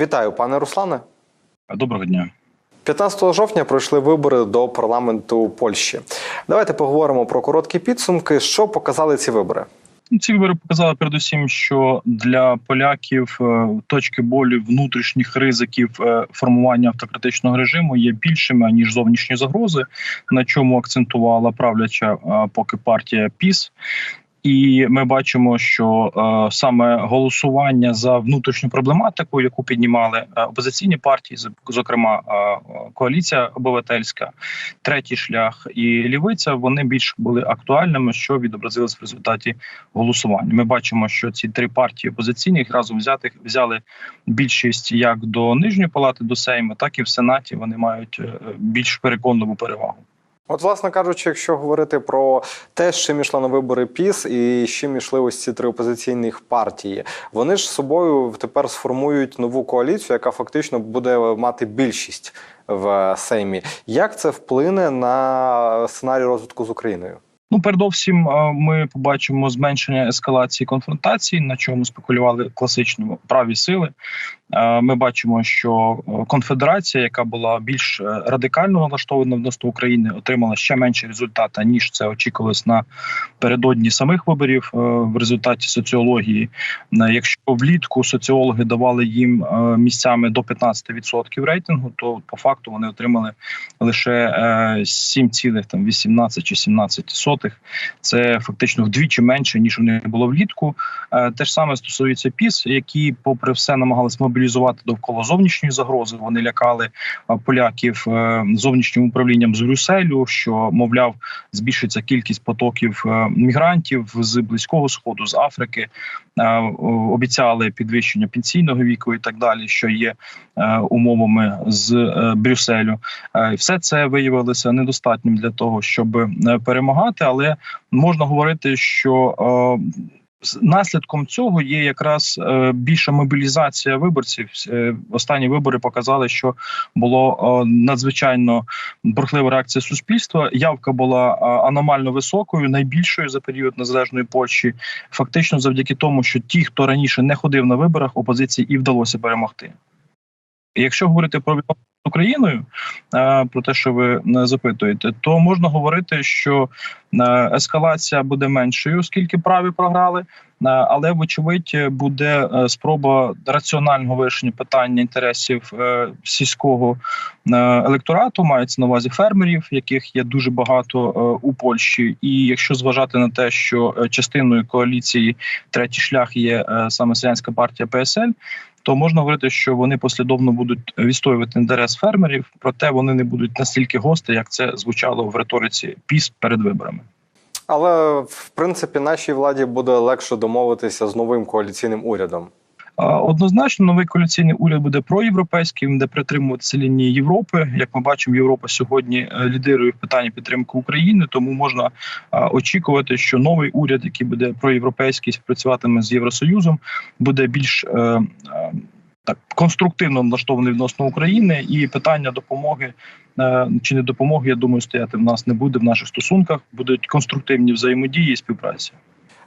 Вітаю, пане Руслане. Доброго дня. 15 жовтня пройшли вибори до парламенту Польщі. Давайте поговоримо про короткі підсумки. Що показали ці вибори? Ну, Ці вибори показали передусім, що для поляків е, точки болі внутрішніх ризиків е, формування автократичного режиму є більшими ніж зовнішні загрози, на чому акцентувала правляча е, поки партія ПІС. І ми бачимо, що е, саме голосування за внутрішню проблематику, яку піднімали е, опозиційні партії, зокрема е, коаліція обивательська, третій шлях і лівиця, вони більш були актуальними, що відобразилось в результаті голосування. Ми бачимо, що ці три партії опозиційних разом взятих взяли більшість як до нижньої палати до Сейму, так і в Сенаті. Вони мають е, більш переконливу перевагу. От, власне кажучи, якщо говорити про те, з чим йшла на вибори ПІС і з чим йшли ось ці три опозиційних партії, вони ж собою тепер сформують нову коаліцію, яка фактично буде мати більшість в Сеймі. Як це вплине на сценарій розвитку з Україною? Ну, передовсім, е, ми побачимо зменшення ескалації конфронтацій, на чому спекулювали класично праві сили. Е, Ми бачимо, що е, конфедерація, яка була більш радикально налаштована відносно України, отримала ще менше результата ніж це очікувалось на передодні самих виборів в результаті соціології. Якщо влітку соціологи давали їм місцями до 15% рейтингу, то по факту вони отримали лише е, 7,18 чи 17 сотих. Це фактично вдвічі менше ніж у них було влітку. Е, Те ж саме стосується ПІС, які, попри все, намагалися мобілізувати довкола зовнішньої загрози. Вони лякали е, поляків е, зовнішнім управлінням з Брюсселю, що мовляв збільшиться кількість потоків мігрантів з близького сходу, з Африки. Обіцяли підвищення пенсійного віку і так далі, що є умовами з Брюсселю. Все це виявилося недостатнім для того, щоб перемагати, але можна говорити, що е, наслідком цього є якраз е, більша мобілізація виборців. Е, Останні вибори показали, що було надзвичайно бурхлива реакція суспільства. Явка була аномально високою, найбільшою за період незалежної Польщі. Фактично, завдяки тому, що ті, хто раніше не ходив на виборах, опозиції і вдалося перемогти. Якщо говорити про Україною, е, про те, що ви е, запитуєте, то можна говорити, що е, ескалація буде меншою, оскільки праві програли. Але вочевидь буде спроба раціонального вирішення питання інтересів сільського електорату, мається на увазі фермерів, яких є дуже багато у Польщі. І якщо зважати на те, що частиною коаліції третій шлях є саме селянська партія ПСЛ, то можна говорити, що вони послідовно будуть відстоювати інтерес фермерів, проте вони не будуть настільки гості, як це звучало в риториці піс перед виборами. Але в принципі нашій владі буде легше домовитися з новим коаліційним урядом. Однозначно, новий коаліційний уряд буде проєвропейський, він буде притримуватися лінії Європи. Як ми бачимо, Європа сьогодні е, лідирує в питанні підтримки України, тому можна очікувати, що новий уряд, який буде проєвропейський, співпрацюватиме з Євросоюзом, буде більш е, е, так конструктивно налаштований відносно України, і питання допомоги е, чи не допомоги, я думаю, стояти в нас не буде в наших стосунках. Будуть конструктивні взаємодії і співпраця.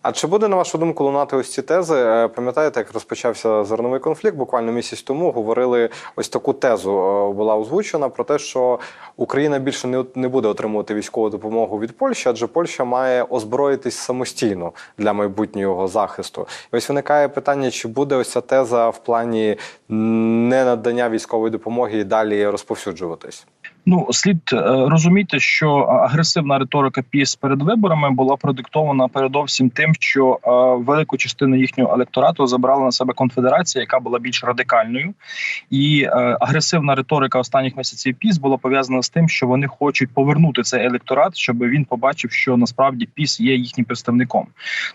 А чи буде на вашу думку лунати ось ці тези? Е, Пам'ятаєте, як розпочався зерновий конфлікт? Буквально місяць тому говорили ось таку тезу е, була озвучена про те, що Україна більше не, не буде отримувати військову допомогу від Польщі, адже Польща має озброїтись самостійно для майбутнього захисту. І ось виникає питання, чи буде ось ця теза в плані ненадання військової допомоги і далі розповсюджуватись? Ну слід е, розуміти, що агресивна риторика ПІС перед виборами була продиктована передовсім тим, що е, велику частину їхнього електорату забрала на себе конфедерація, яка була більш радикальною, і е, агресивна риторика останніх місяців ПІС була пов'язана з тим, що вони хочуть повернути цей електорат, щоб він побачив, що насправді ПІС є їхнім представником.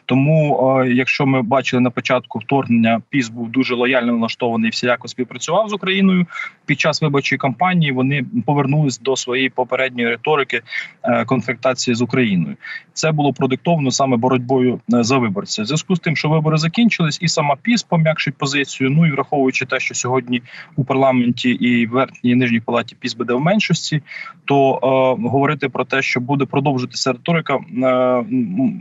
Тому, е, якщо ми бачили на початку вторгнення, ПІС був дуже лояльно налаштований, всіляко співпрацював з Україною під час виборчої кампанії. Вони повернули повернулись до своєї попередньої риторики е, конфліктації з Україною. Це було продиктовано саме боротьбою е, за виборця. В Зв'язку з тим, що вибори закінчились, і сама ПІС пом'якшить позицію. Ну і враховуючи те, що сьогодні у парламенті і верхній і нижній палаті ПІС буде в меншості, то е, говорити про те, що буде продовжуватися риторика, е,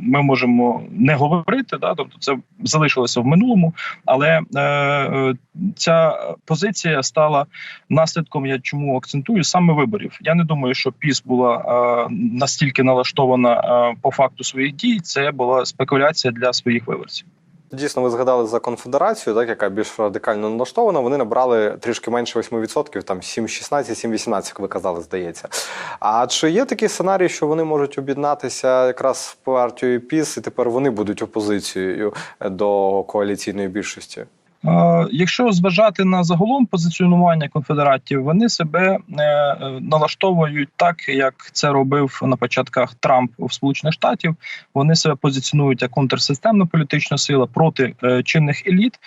ми можемо не говорити. Да, тобто це залишилося в минулому, але е, е, ця позиція стала наслідком. Я чому акцентую саме виборів. Я не думаю, що ПІС була е, настільки налаштована е, по факту своїх дій. Це була спекуляція для своїх виборців. Дійсно, ви згадали за конфедерацію, так яка більш радикально налаштована. Вони набрали трішки менше 8%, там 7,16, 7,18, як ви казали, здається. А чи є такий сценарій, що вони можуть об'єднатися якраз в партію ПІС, і тепер вони будуть опозицією до коаліційної більшості? Якщо зважати на загалом позиціонування конфедератів, вони себе е, налаштовують так, як це робив на початках Трамп в Сполучених Штатів. Вони себе позиціонують як контрсистемна політична сила проти е, чинних еліт.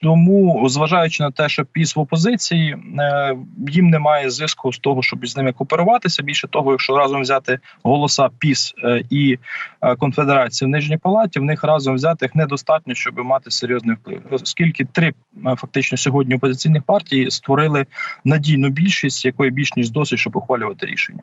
Тому, зважаючи на те, що піс в опозиції, е, їм немає зв'язку з того, щоб з ними кооперуватися. Більше того, якщо разом взяти голоса піс е, і е, конфедерації в нижній палаті, в них разом взятих недостатньо, щоб мати серйозний вплив, оскільки три фактично сьогодні опозиційних партій створили надійну більшість, якої більш ніж досить, щоб ухвалювати рішення.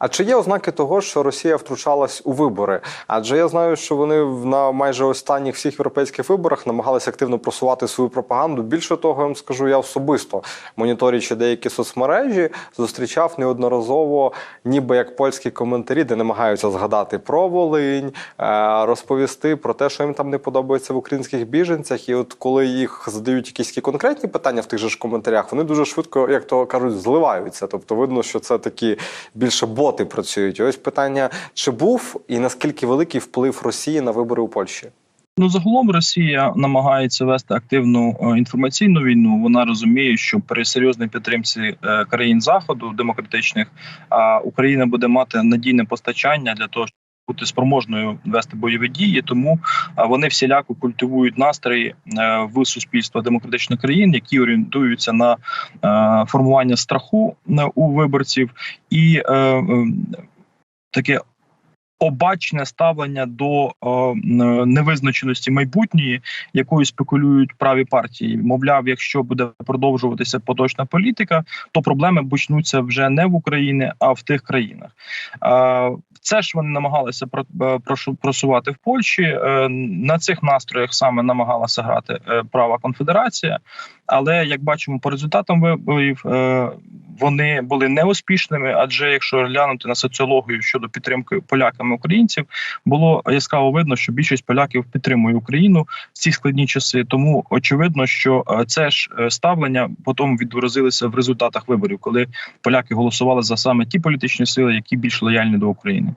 А чи є ознаки того, що Росія втручалась у вибори? Адже я знаю, що вони на майже останніх всіх європейських виборах намагалися активно просувати свою пропаганду. Більше того, я вам скажу, я особисто моніторячи деякі соцмережі, зустрічав неодноразово, ніби як польські коментарі, де намагаються згадати про Волинь, е, розповісти про те, що їм там не подобається в українських біженцях. І от коли їх задають якісь такі конкретні питання в тих же ж коментарях, вони дуже швидко, як то кажуть, зливаються. Тобто видно, що це такі більше боти працюють. Ось питання: чи був і наскільки великий вплив Росії на вибори у Польщі? Ну, загалом Росія намагається вести активну е, інформаційну війну. Вона розуміє, що при серйозній підтримці е, країн заходу демократичних Україна буде мати надійне постачання для того, бути спроможною вести бойові дії. Тому вони всіляко культивують настрої е, в суспільства демократичних країн, які орієнтуються на е, формування страху е, у виборців і таке обачне ставлення до е, невизначеності майбутньої, якою спекулюють праві партії. Мовляв, якщо буде продовжуватися поточна політика, то проблеми почнуться вже не в Україні, а в тих країнах. Е, це ж вони намагалися е, просувати в Польщі. Е, На цих настроях саме намагалася грати е, права конфедерація. Але як бачимо по результатам виборів, вони були неуспішними. Адже якщо глянути на соціологію щодо підтримки поляками українців, було яскраво видно, що більшість поляків підтримує Україну в ці складні часи. Тому очевидно, що е, це ж е, ставлення потім відобразилося в результатах виборів, коли поляки голосували за саме ті політичні сили, які більш лояльні до України.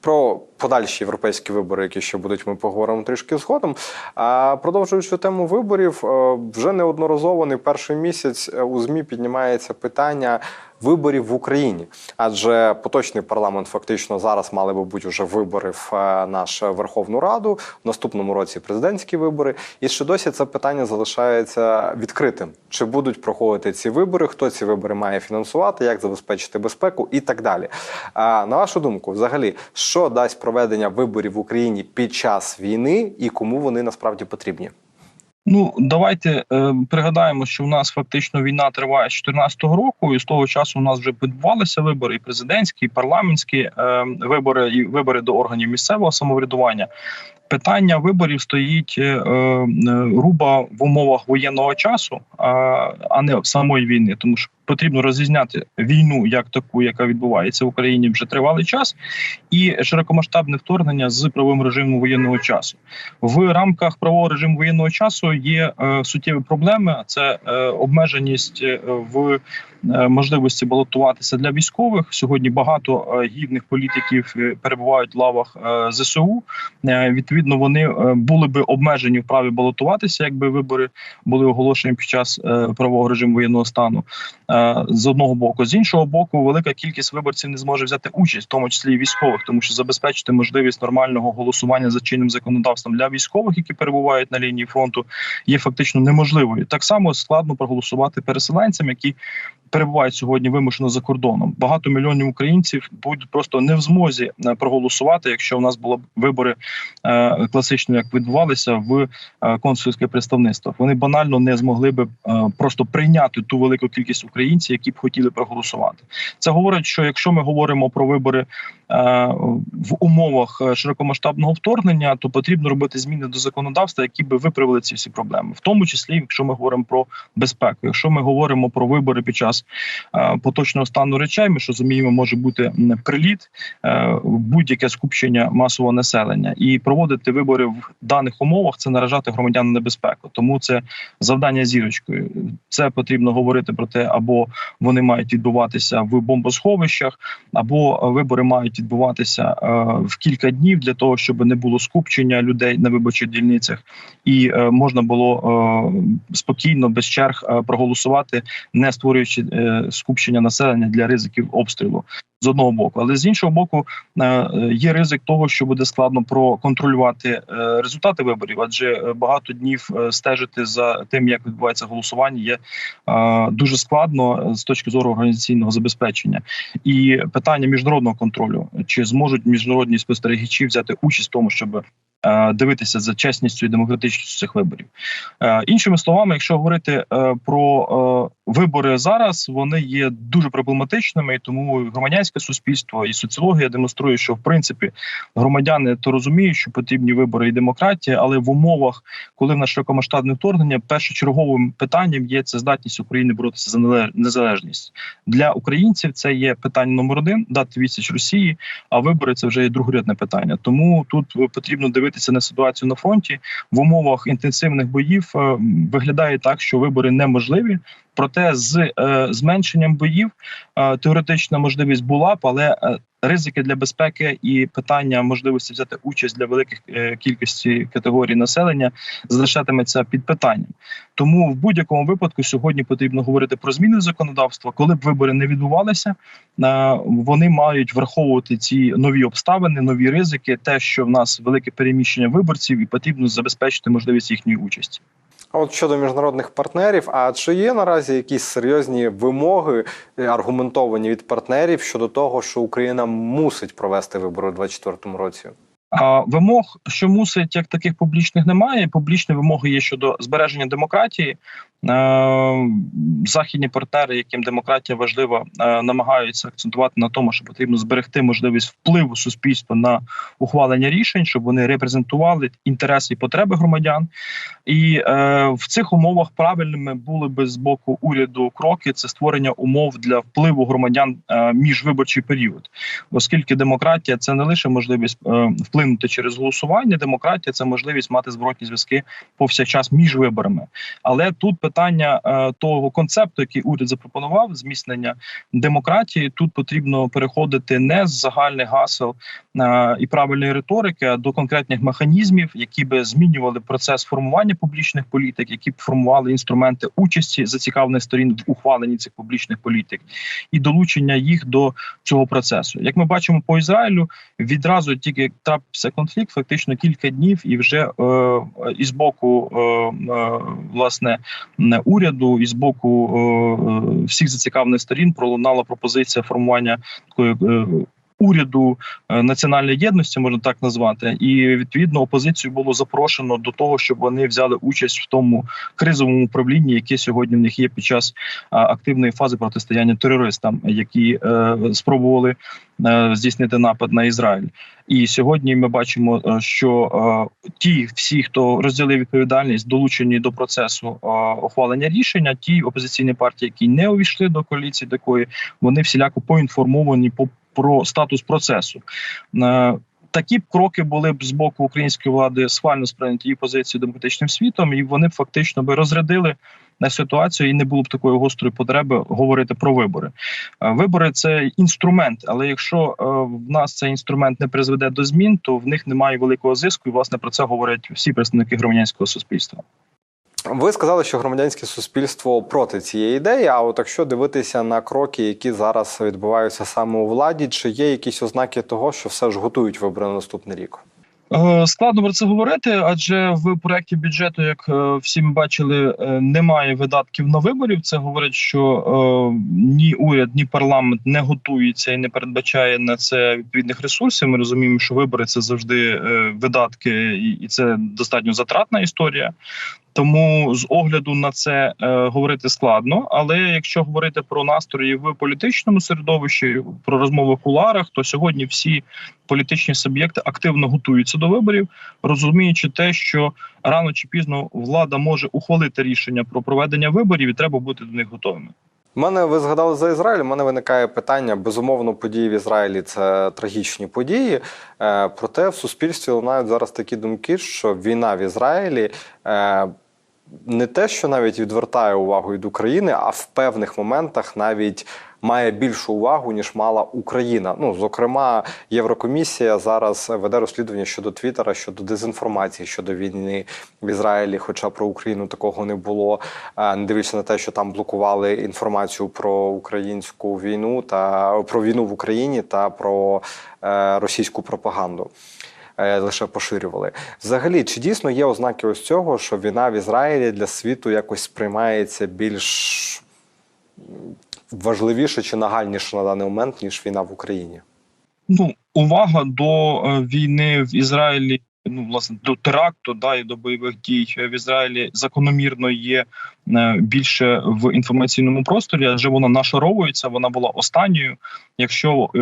Про подальші європейські вибори, які ще будуть, ми поговоримо трішки згодом. А продовжуючи тему виборів, е, вже неодноразово не перший місяць е, у змі піднімається питання виборів в Україні, адже поточний парламент фактично зараз мали би бути вже вибори в е, нашу Верховну Раду в наступному році президентські вибори. І ще досі це питання залишається відкритим: чи будуть проходити ці вибори, хто ці вибори має фінансувати, як забезпечити безпеку і так далі. На вашу думку, взагалі, що дасть проведення виборів в Україні під час війни і кому вони насправді потрібні? Ну давайте е, пригадаємо, що в нас фактично війна триває з 2014 року, і з того часу у нас вже відбувалися вибори, і президентські, і парламентські е, вибори, і вибори до органів місцевого самоврядування. Питання виборів стоїть е, е, руба в умовах воєнного часу, а, а не самої війни, тому що потрібно розрізняти війну як таку, яка відбувається в Україні вже тривалий час, і широкомасштабне вторгнення з правовим режимом воєнного часу. В рамках правового режиму воєнного часу є е, суттєві проблеми. Це е, обмеженість е, в можливості балотуватися для військових. Сьогодні багато е, гідних політиків е, перебувають в лавах е, ЗСУ. Е, відповідно, вони е, були би обмежені в праві балотуватися, якби вибори були оголошені під час е, правового режиму воєнного стану. Е, з одного боку, з іншого боку, велика кількість виборців не зможе взяти участь, в тому числі і військових, тому що забезпечити можливість нормального голосування за чинним законодавством для військових, які перебувають на лінії фронту, є фактично неможливою. Так само складно проголосувати переселенцям, які перебувають сьогодні вимушено за кордоном. Багато мільйонів українців будуть просто не в змозі е, проголосувати, якщо у нас були вибори е, класично, як відбувалися в е, консульське представництво. Вони банально не змогли би просто прийняти ту велику кількість українців, які б хотіли проголосувати. Це говорить, що якщо ми говоримо про вибори в умовах широкомасштабного вторгнення, то потрібно робити зміни до законодавства, які би виправили ці всі проблеми, в тому числі, якщо ми говоримо про безпеку. Якщо ми говоримо про вибори під час е, поточного стану речей, ми ж розуміємо, може бути приліт, е, будь-яке скупчення масового населення, і проводити вибори в даних умовах це наражати громадян на небезпеку. Тому це завдання зірочкою. Це потрібно говорити про те, або вони мають відбуватися в бомбосховищах, або е, вибори мають відбуватися в кілька днів для того, щоб не було скупчення людей на виборчих дільницях, і можна було спокійно без черг проголосувати, не створюючи скупчення населення для ризиків обстрілу. З одного боку, але з іншого боку, е, є ризик того, що буде складно проконтролювати е, результати виборів, адже е, багато днів е, стежити за тим, як відбувається голосування, є е, дуже складно з точки зору організаційного забезпечення. І питання міжнародного контролю: чи зможуть міжнародні спостерігачі взяти участь в тому, щоб е, дивитися за чесністю і демократичністю цих виборів? Е, Іншими словами, якщо говорити е, про е, вибори зараз, вони є дуже проблематичними, і тому громадянське суспільство і соціологія демонструє, що в принципі громадяни то розуміють, що потрібні вибори і демократія, але в умовах, коли в нас широкомасштабне вторгнення, першочерговим питанням є це здатність України боротися за незалежність для українців. Це є питання номер один дати відсіч Росії. А вибори це вже є другорядне питання. Тому тут е, потрібно дивитися на ситуацію на фронті в умовах інтенсивних боїв. е, Виглядає так, що вибори неможливі. Проте з е, зменшенням боїв е, теоретична можливість була б, але е, ризики для безпеки і питання можливості взяти участь для великих е, кількості категорій населення залишатиметься під питанням. Тому в будь-якому випадку сьогодні потрібно говорити про зміни законодавства. Коли б вибори не відбувалися, е, вони мають враховувати ці нові обставини, нові ризики, те, що в нас велике переміщення виборців, і потрібно забезпечити можливість їхньої участі. А от щодо міжнародних партнерів, а чи є наразі якісь серйозні вимоги е, аргументовані від партнерів щодо того, що Україна мусить провести вибори у 2024 році? А вимог, що мусить, як таких публічних немає. Публічні вимоги є щодо збереження демократії. Е, Західні партнери, яким демократія важлива, е, намагаються акцентувати на тому, що потрібно зберегти можливість впливу суспільства на ухвалення рішень, щоб вони репрезентували інтереси і потреби громадян. І е, в цих умовах правильними були би з боку уряду кроки це створення умов для впливу громадян е, міжвиборчий період, оскільки демократія це не лише можливість е, вплинути через голосування. Демократія це можливість мати зворотні зв'язки повсякчас між виборами. Але тут питання е, того концепту, який уряд запропонував, зміцнення демократії. Тут потрібно переходити не з загальних гасел е, і правильної риторики, а до конкретних механізмів, які би змінювали процес формування публічних політик, які б формували інструменти участі зацікавлених сторін в ухваленні цих публічних політик, і долучення їх до цього процесу. Як ми бачимо по Ізраїлю, відразу тільки трапився конфлікт, фактично кілька днів, і вже е, і з боку е, е, власне не уряду, і з боку е, е, всіх зацікавлених сторін пролунала пропозиція формування такої. Уряду е, національної єдності можна так назвати, і відповідно опозицію було запрошено до того, щоб вони взяли участь в тому кризовому управлінні, яке сьогодні в них є під час активної фази протистояння терористам, які е, спробували е, здійснити напад на Ізраїль. І сьогодні ми бачимо, що ті всі, хто розділив відповідальність, долучені до процесу ухвалення рішення, ті опозиційні партії, які не увійшли до коаліції такої, вони всіляко поінформовані по про статус процесу. Е, Такі б кроки були б з боку української влади схвально сприйняті її позицію демократичним світом, і вони б фактично би розрядили на ситуацію, і не було б такої гострої потреби говорити про вибори. Е, Вибори це інструмент, але якщо е, в нас цей інструмент не призведе до змін, то в них немає великого зиску. І власне про це говорять всі представники громадянського суспільства. Ви сказали, що громадянське суспільство проти цієї ідеї. А от якщо дивитися на кроки, які зараз відбуваються саме у владі, чи є якісь ознаки того, що все ж готують вибори на наступний рік? Е, Складно про це говорити, адже в проєкті бюджету, як е, всі ми бачили, е, немає видатків на виборів. Це говорить, що ні уряд, ні парламент не готується і не передбачає на це відповідних ресурсів. Ми розуміємо, що вибори це завжди видатки, і це достатньо затратна історія. Тому з огляду на це е, говорити складно. Але якщо говорити про настрої в політичному середовищі, про розмови в куларах, то сьогодні всі політичні суб'єкти активно готуються до виборів, розуміючи те, що рано чи пізно влада може ухвалити рішення про проведення виборів, і треба бути до них готовими. Мене ви згадали за Ізраїль. У мене виникає питання. Безумовно, події в Ізраїлі це трагічні події. Е, Проте в суспільстві лунають зараз такі думки, що війна в Ізраїлі е, не те, що навіть відвертає увагу від України, а в певних моментах навіть має більшу увагу ніж мала Україна. Ну зокрема, Єврокомісія зараз веде розслідування щодо Твіттера, щодо дезінформації щодо війни в Ізраїлі. Хоча про Україну такого не було. Е, Не дивлячись на те, що там блокували інформацію про українську війну та про війну в Україні та про е, російську пропаганду. Е, Лише поширювали. Взагалі, чи дійсно є ознаки ось цього, що війна в Ізраїлі для світу якось сприймається більш важливіше чи нагальніше на даний момент, ніж війна в Україні? Ну, увага до е, війни в Ізраїлі. Ну, власне, до теракту, да і до бойових дій в Ізраїлі закономірно є е, більше в інформаційному просторі, адже вона нашаровується. Вона була останньою. Якщо е,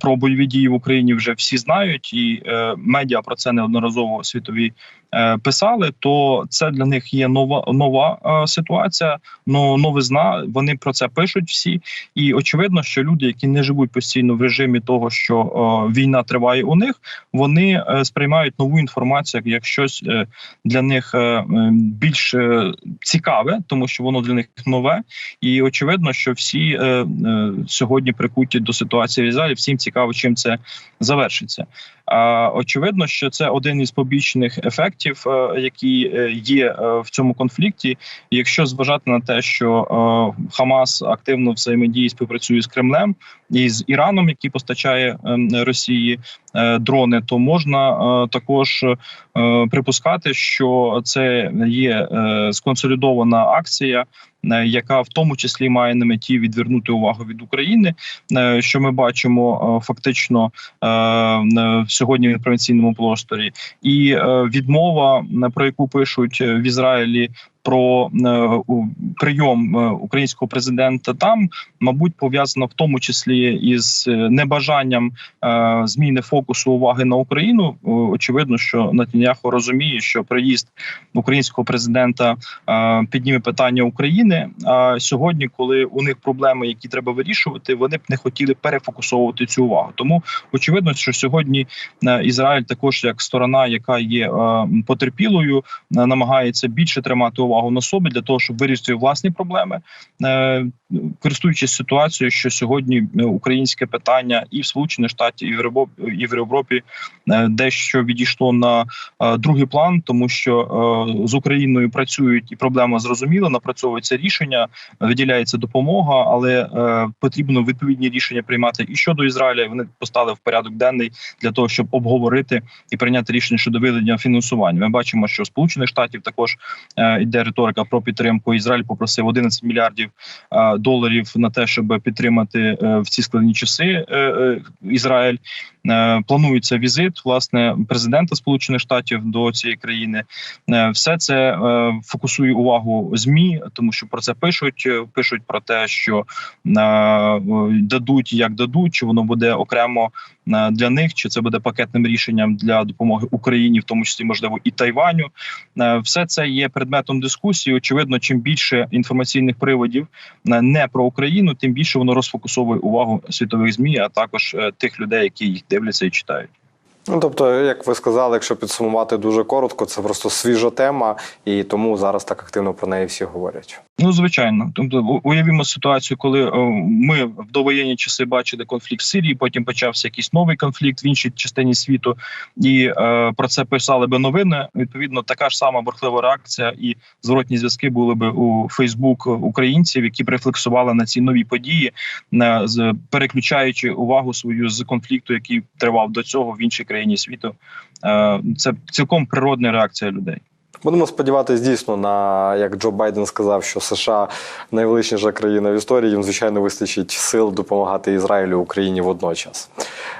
про бойові дії в Україні вже всі знають, і е, медіа про це неодноразово світові е, писали, то це для них є нова нова е, ситуація, но новизна. Вони про це пишуть всі, і очевидно, що люди, які не живуть постійно в режимі того, що е, війна триває у них, вони е, сприймають нову інформацію як щось е, для них е, е, більш е, цікаве, тому що воно для них нове, і очевидно, що всі е, е, сьогодні прикуті до ситуації в Ізраїлі. Всім цікаво, чим це завершиться. Очевидно, що це один із побічних ефектів, е, які е, є е, в цьому конфлікті. Якщо зважати на те, що Хамас активно взаємодіє співпрацює з Кремлем і з Іраном, який постачає ем, Росії дрони, то можна також припускати, що це є сконсолідована акція. Е, Яка в тому числі має на меті відвернути увагу від України, е, що ми бачимо е, фактично сьогодні в інформаційному просторі, і відмова, про яку пишуть в Ізраїлі. Про е, прийом е, українського президента там, мабуть, пов'язано в тому числі із е, небажанням зміни фокусу уваги на Україну. Очевидно, що Натяняху розуміє, що приїзд українського президента підніме питання України. А сьогодні, коли у них проблеми, які треба вирішувати, вони б не хотіли перефокусовувати цю увагу. Тому очевидно, що сьогодні Ізраїль також як сторона, яка є потерпілою, намагається більше тримати увагу на собі для того, щоб вирішити власні проблеми, Е, користуючись ситуацією, що сьогодні е, українське питання і в Сполучених Штатах, і в Європі, е, дещо відійшло на другий план, тому що з Україною працюють і проблема зрозуміла, напрацьовується рішення, виділяється допомога, але потрібно відповідні рішення приймати і щодо Ізраїля. Вони поставили в порядок денний для того, щоб обговорити і прийняти рішення щодо виділення фінансування. Ми бачимо, що Сполучених Штатів також е, йде риторика про підтримку. Ізраїль попросив 11 мільярдів е, доларів на те, щоб підтримати е, в ці складні часи е, Ізраїль. Планується візит власне президента Сполучених Штатів до цієї країни. Все це фокусує увагу змі, тому що про це пишуть. Пишуть про те, що дадуть як дадуть, чи воно буде окремо для них, чи це буде пакетним рішенням для допомоги Україні, в тому числі можливо і Тайваню. Все це є предметом дискусії. Очевидно, чим більше інформаційних приводів е, не про Україну, тим більше воно розфокусовує увагу світових змі, а також е, тих людей, які їх дивляться і читають. Ну тобто, як ви сказали, якщо підсумувати дуже коротко, це просто свіжа тема, і тому зараз так активно про неї всі говорять. Ну, звичайно, тобто уявімо ситуацію, коли е, ми в довоєнні часи бачили конфлікт в Сирії, потім почався якийсь новий конфлікт в іншій частині світу, і е, про це писали би новини. Відповідно, така ж сама бурхлива реакція і зворотні зв'язки були би у Фейсбук українців, які б рефлексували на ці нові події, на з переключаючи увагу свою з конфлікту, який тривав до цього в іншій країні країні світу. Е, Це цілком природна реакція людей. Будемо сподіватися дійсно на як Джо Байден сказав, що США найвеличніша країна в історії. Їм звичайно вистачить сил допомагати Ізраїлю Україні водночас.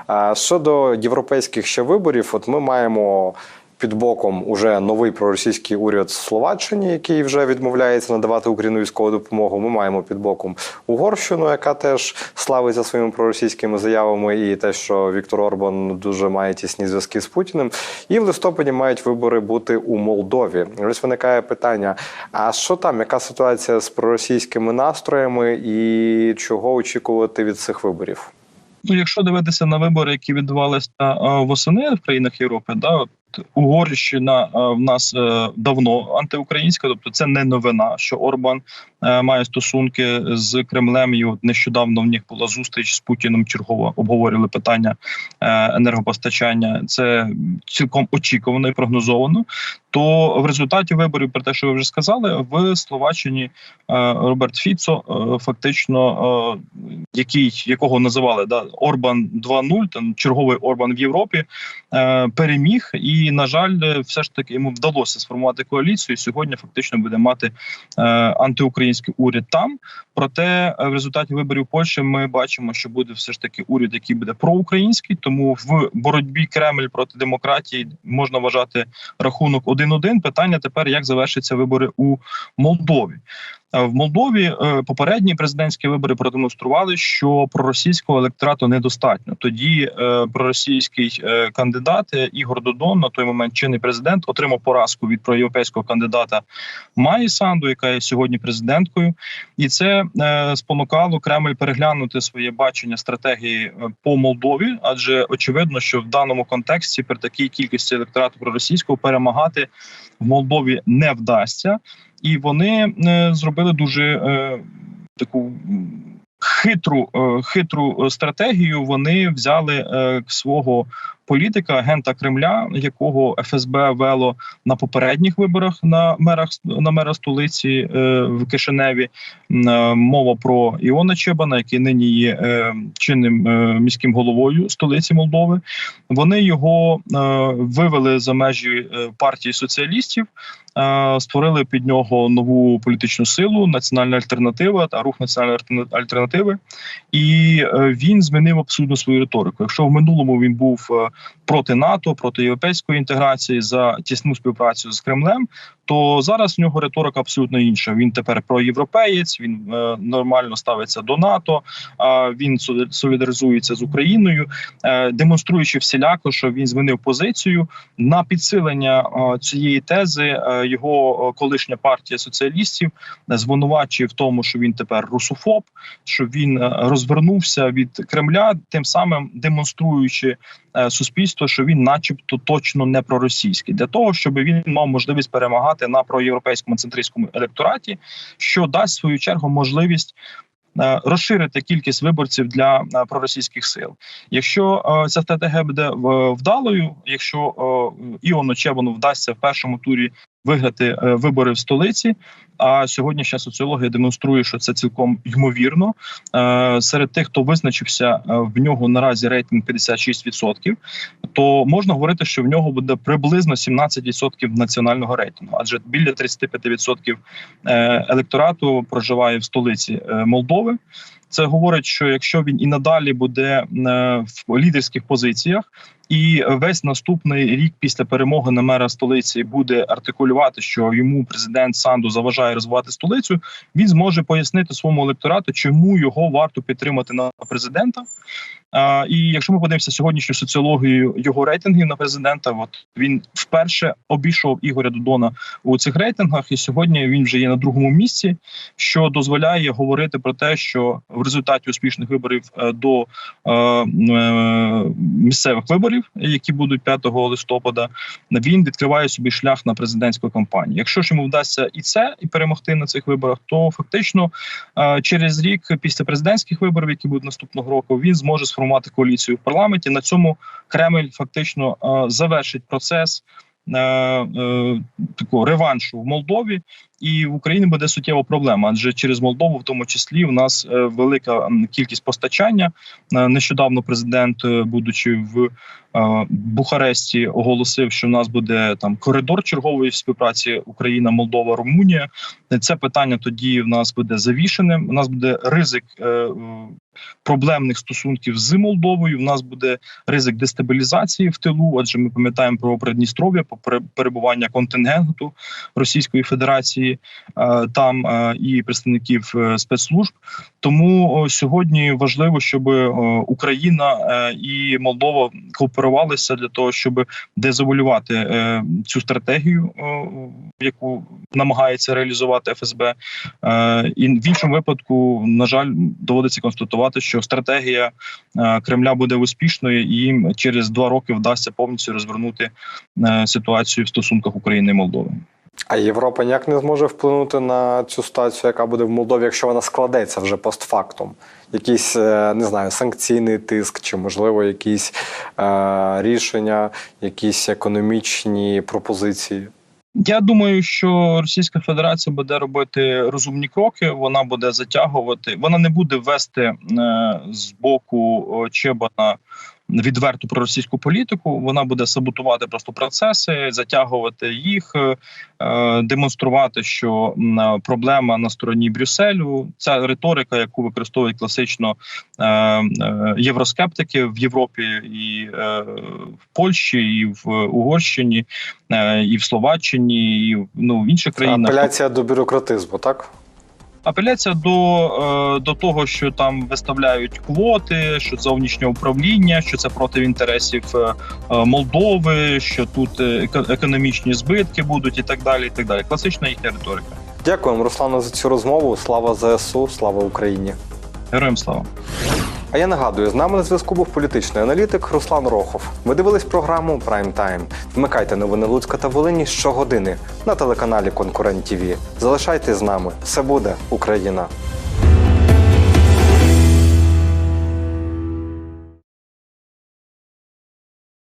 А щодо європейських ще виборів, от ми маємо. Під боком уже новий проросійський уряд в Словаччині, який вже відмовляється надавати Україну військову допомогу. Ми маємо під боком Угорщину, яка теж славиться своїми проросійськими заявами, і те, що Віктор Орбан дуже має тісні зв'язки з Путіним. І в листопаді мають вибори бути у Молдові. Ось виникає питання: а що там? Яка ситуація з проросійськими настроями, і чого очікувати від цих виборів? Ну, якщо дивитися на вибори, які відбувалися е, восени в країнах Європи, да Угорщина е, в нас е, давно антиукраїнська, тобто це не новина, що Орбан е, має стосунки з Кремлем. І от нещодавно в них була зустріч з Путіном. Чергово обговорювали питання енергопостачання. Це цілком очікувано і прогнозовано. То в результаті виборів, про те, що ви вже сказали, в Словаччині Роберт Фіцо фактично, який якого називали да Орбан 2.0, там черговий Орбан в Європі, переміг, і на жаль, все ж таки йому вдалося сформувати коаліцію. і Сьогодні фактично буде мати е, антиукраїнський уряд там. Проте е, в результаті виборів Польщі ми бачимо, що буде все ж таки уряд, який буде проукраїнський. Тому в боротьбі Кремль проти демократії можна вважати рахунок 1-1. Питання тепер як завершаться вибори у Молдові. Е, В Молдові е, попередні президентські вибори продемонстрували, що проросійського електорату недостатньо. Тоді е, проросійський кандидат Ігор Додон, на той момент чинний президент, отримав поразку від проєвропейського кандидата Майї Санду, яка є сьогодні президенткою, і це спонукало Кремль переглянути своє бачення стратегії по Молдові, адже очевидно, що в даному контексті при такій кількості електорату проросійського перемагати в Молдові не вдасться і вони е, зробили дуже е, таку хитру, е, хитру стратегію. Вони взяли свого політика, агента Кремля, якого ФСБ вело на попередніх виборах на мерах на мера столиці е, в Кишиневі. Е, Мова про Іона Чебана, який нині є е, чинним міським головою столиці Молдови. Вони його вивели за межі партії соціалістів. Створили під нього нову політичну силу, національна альтернатива та рух національної альтерна- альтернативи, і він змінив абсолютно свою риторику. Якщо в минулому він був проти НАТО, проти європейської інтеграції за тісну співпрацю з Кремлем, то зараз в нього риторика абсолютно інша. Він тепер проєвропеєць, він е, нормально ставиться до НАТО, а він солі- солідаризується з Україною, е, демонструючи всіляко, що він змінив позицію на підсилення е, цієї тези. е, Його е, колишня партія соціалістів е, звинувачує в тому, що він тепер русофоб, що він е, розвернувся від Кремля, тим самим демонструючи е, суспільство, що він, начебто, точно не проросійський, для того, щоб він мав можливість перемагати на проєвропейському центристському електораті, що дасть в свою чергу можливість. е, Розширити кількість виборців для е, проросійських сил, якщо е, ця стратегія буде вдалою, якщо Іону Чебану вдасться в першому турі виграти е, вибори в столиці. А сьогоднішня соціологія демонструє, що це цілком ймовірно. Е, серед тих, хто визначився, е, в нього наразі рейтинг 56%, то можна говорити, що в нього буде приблизно 17% національного рейтингу, адже біля 35% е, електорату проживає в столиці Молдови. Це говорить, що якщо він і надалі буде в лідерських позиціях, і весь наступний рік після перемоги на мера столиці буде артикулювати, що йому президент Санду заважає розвивати столицю. Він зможе пояснити своєму електорату, чому його варто підтримати на президента. А, і якщо ми подивимося сьогоднішню соціологію його рейтингів на президента, от він вперше обійшов Ігоря Додона у цих рейтингах, і сьогодні він вже є на другому місці, що дозволяє говорити про те, що в результаті успішних виборів е, до е, е, місцевих виборів, які будуть 5 листопада, він відкриває собі шлях на президентську кампанію. Якщо ж йому вдасться і це, і перемогти на цих виборах, то фактично е, через рік після президентських виборів, які будуть наступного року, він зможе сформувати коаліцію в парламенті. На цьому Кремль фактично е, завершить процес. Е, Такого реваншу в Молдові, і в Україні буде суттєва проблема, адже через Молдову, в тому числі, у нас е, велика кількість постачання. Е, Нещодавно президент, будучи в Бухаресті, оголосив, що у нас буде там коридор чергової співпраці Україна, Молдова, Румунія. Це питання тоді в нас буде завішеним. У нас буде ризик проблемних стосунків з Молдовою. У нас буде ризик дестабілізації в тилу. Адже ми пам'ятаємо про Придністров'я, про перебування контингенту Російської Федерації е, там е, і представників е, спецслужб. Тому сьогодні важливо, щоб Україна і Молдова кооперувалися для того, щоб дезавуалювати е, цю стратегію, яку намагається реалізувати ФСБ. І в іншому випадку, на жаль, доводиться констатувати, що стратегія е, Кремля буде успішною, і їм через два роки вдасться повністю розвернути е, ситуацію в стосунках України і Молдови. А Європа ніяк не зможе вплинути на цю ситуацію, яка буде в Молдові, якщо вона складеться вже постфактум. Якийсь е, не знаю, санкційний тиск, чи можливо якісь е, рішення, якісь економічні пропозиції. Я думаю, що Російська Федерація буде робити розумні кроки. Вона буде затягувати, вона не буде вести е, з боку о, Чебана відверту проросійську політику. Вона буде саботувати просто процеси, затягувати їх, е, е, демонструвати, що е, проблема на стороні Брюсселю. Ця риторика, яку використовують класично євроскептики в Європі і в Польщі, і в Угорщині, і в Словаччині, і ну, в інших країнах. Апеляція до бюрократизму, так? Апеляція до, е, до того, що там виставляють квоти, що зовнішнє управління, що це проти інтересів е, е, Молдови, що тут еко- економічні збитки будуть, і так далі. І так далі. Класична їхня риторика. Дякуємо, Руслану, за цю розмову. Слава ЗСУ, слава Україні. Героям слава. А я нагадую, з нами на зв'язку був політичний аналітик Руслан Рохов. Ви дивились програму Прайм Тайм. Вмикайте новини Луцька та Волині щогодини на телеканалі Конкурент ТІВІ. Залишайтесь з нами. Все буде Україна.